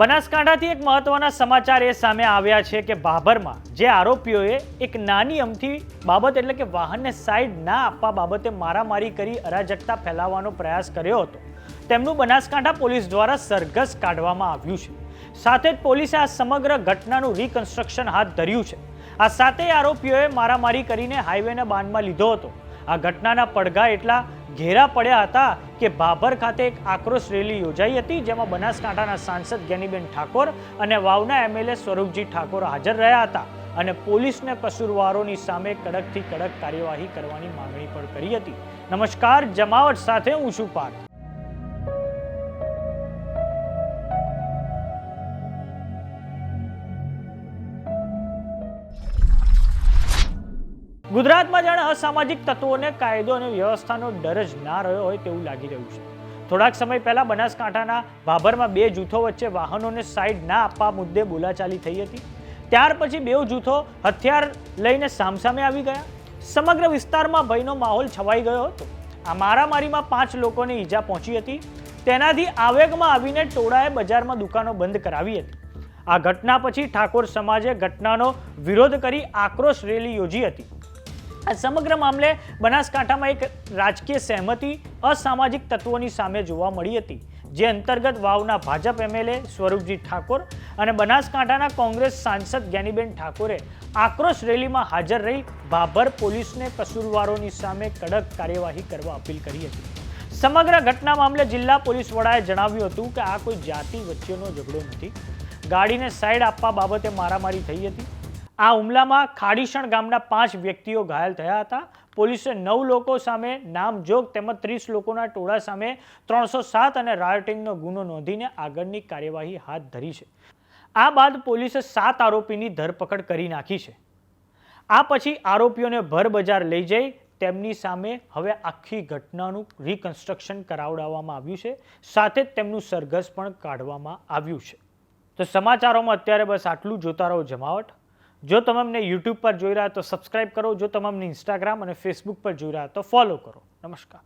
બનાસકાંઠાથી એક મહત્વના સમાચાર એ સામે આવ્યા છે કે બાબરમાં જે આરોપીઓએ એક નાની અમથી બાબત એટલે કે વાહનને સાઈડ ના આપવા બાબતે મારામારી કરી અરાજકતા ફેલાવવાનો પ્રયાસ કર્યો હતો. તેમનું બનાસકાંઠા પોલીસ દ્વારા સરઘસ કાઢવામાં આવ્યું છે. સાથે જ પોલીસે આ સમગ્ર ઘટનાનું રિકન્સ્ટ્રક્શન હાથ ધર્યું છે. આ સાતેય આરોપીઓએ મારામારી કરીને હાઈવેને બાંધમાં લીધો હતો. આ ઘટનાના પડઘા એટલા ઘેરા પડ્યા હતા કે ભાભર ખાતે એક આક્રોશ રેલી યોજાઈ હતી, જેમાં બનાસકાંઠાના સાંસદ જ્ઞાનીબેન ઠાકોર અને વાવના એમએલએ સ્વરૂપજી ઠાકોર હાજર રહ્યા હતા અને પોલીસને કસૂરવારોની સામે કડકથી કડક કાર્યવાહી કરવાની માંગણી પણ કરી હતી. નમસ્કાર, જમાવટ સાથે હું છું પાર્થ. ગુજરાતમાં જાણે અસામાજિક તત્વોને, કાયદો અને વ્યવસ્થાનો ડર જ ના રહ્યો હોય તેવું લાગી રહ્યું છે. થોડાક સમય પહેલા બનાસકાંઠાના ભાભરમાં બે જૂથો વચ્ચે વાહનોને સાઈડ ના આપવા મુદ્દે બોલાચાલી થઈ હતી. ત્યાર પછી બે જૂથો હથિયાર લઈને સામસામે આવી ગયા. સમગ્ર વિસ્તારમાં ભયનો માહોલ છવાઈ ગયો હતો. આ મારામારીમાં પાંચ લોકોને ઈજા પહોંચી હતી. તેનાથી આવેગમાં આવીને ટોળાએ બજારમાં દુકાનો બંધ કરાવી હતી. આ ઘટના પછી ઠાકોર સમાજે ઘટનાનો વિરોધ કરી આક્રોશ રેલી યોજી હતી. આ સમગ્ર મામલે બનાસકાંઠામાં એક રાજકીય સહેમતિ અસામાજિક તત્વોની સામે જોવા મળી હતી, જે અંતર્ગત વાવના ભાજપ એમએલએ સ્વરૂપજી ઠાકોર અને બનાસકાંઠાના કોંગ્રેસ સાંસદ જ્ઞાનીબેન ઠાકોરે આક્રોશ રેલીમાં હાજર રહી ભાભર પોલીસને કસૂરવારોની સામે કડક કાર્યવાહી કરવા અપીલ કરી હતી. સમગ્ર ઘટના મામલે જિલ્લા પોલીસ વડાએ જણાવ્યું હતું કે આ કોઈ જાતિ વચ્ચેનો ઝઘડો નથી. ગાડીને સાઈડ આપવા બાબતે મારામારી થઈ હતી. આ હુમલામાં ખાડીસણ ગામના પાંચ વ્યક્તિઓ ઘાયલ થયા હતા. પોલીસે નવ લોકો સામે નામજોગ તેમજ ત્રીસ લોકોના ટોળા સામે ત્રણસો સાત અને રાયોટિંગનો ગુનો નોંધીને આગળની કાર્યવાહી હાથ ધરી છે. આ બાદ પોલીસે સાત આરોપીની ધરપકડ કરી નાખી છે. આ પછી આરોપીઓને ભર બજાર લઈ જઈ તેમની સામે હવે આખી ઘટનાનું રિકન્સ્ટ્રક્શન કરાવડાવવામાં આવ્યું છે. સાથે જ તેમનું સરઘસ પણ કાઢવામાં આવ્યું છે. તો સમાચારોમાં અત્યારે બસ આટલું જોતા રહો જમાવટ. જો તમે યુટ્યુબ પર જોઈ રહ્યા તો સબસ્ક્રાઇબ કરો. જો તમે અમને ઇન્સ્ટાગ્રામ અને ફેસબુક પર જોઈ રહ્યા તો ફોલો કરો. નમસ્કાર.